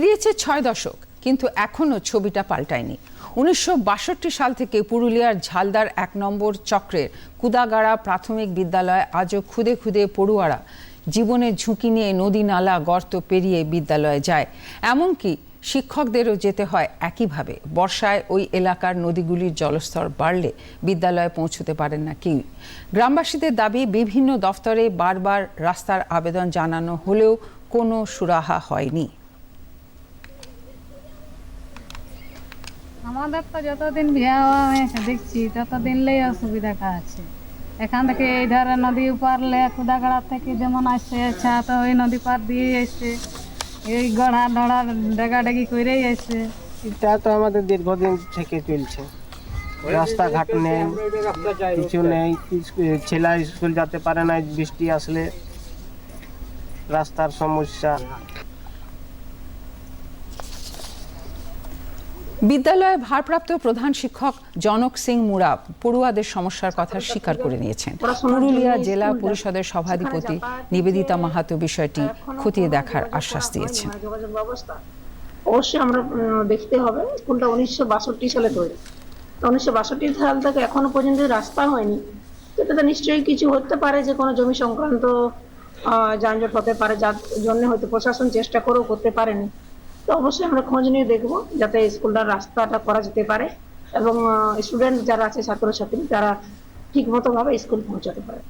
পেরিয়েছে ছয় দশক, কিন্তু এখনও ছবিটা পাল্টায়নি। উনিশশো বাষট্টি সাল থেকে পুরুলিয়ার ঝালদার এক নম্বর চক্রের কুদাগাড়া প্রাথমিক বিদ্যালয় আজও খুদে খুদে পড়ুয়ারা জীবনের ঝুঁকি নিয়ে নদী নালা গর্ত পেরিয়ে বিদ্যালয়ে যায়। এমনকি শিক্ষকদেরও যেতে হয় একইভাবে, বর্ষায় ওই এলাকার নদীগুলির জলস্তর বাড়লে বিদ্যালয়ে পৌঁছতে পারেন না কেউই গ্রামবাসীদের দাবি, বিভিন্ন দফতরে বারবার রাস্তার আবেদন জানানো হলেও কোনো সুরাহা হয়নি। আমাদের তো যতদিন বিয়ে হয়েছে, দেখছি ততদিনলেই অসুবিধাটা আছে এখান থেকে এই ধারে নদী পারলে কুদাগড়া থেকে যেমন আসছে আচ্ছা তো ওই নদী পার দিয়ে এসছে এই গড়া ডড়া ডেগাডেগি করেই আসছে। এটা তো আমাদের দীর্ঘদিন থেকে চলছে। রাস্তাঘাট নেই, কিছু নেই ছেলে স্কুল যেতে পারে না, বৃষ্টি আসলে রাস্তার সমস্যা। বিদ্যালয়ের ভারপ্রাপ্ত প্রধান শিক্ষক জনক সিং মুড়া পড়ুয়াদের সমস্যার কথা স্বীকার করে নিয়েছেন। পুরুলিয়া জেলা পরিষদের সভাধিপতি নিবেদিতা মাহাতো বিষয়টি খতিয়ে দেখার আশ্বাস দিয়েছেন। অবশ্যই আমরা দেখতে হবে। স্কুলটা উনিশশো বাষট্টি সালে তৈরি। উনিশশো বাষট্টি সাল থেকে এখনও পর্যন্ত রাস্তা হয়নি। তো এটাতে নিশ্চয়ই কিছু হতে পারে যে কোনো জমি সংক্রান্ত যানজট হতে পারে যার জন্য হয়তো প্রশাসন চেষ্টা করেও করতে পারেনি। তো অবশ্যই আমরা খোঁজ নিয়ে দেখব যাতে স্কুলটার রাস্তাটা করা যেতে পারে এবং স্টুডেন্ট যারা আছে ছাত্রছাত্রী, তারা ঠিক মতো ভাবে স্কুল পৌঁছাতে পারে।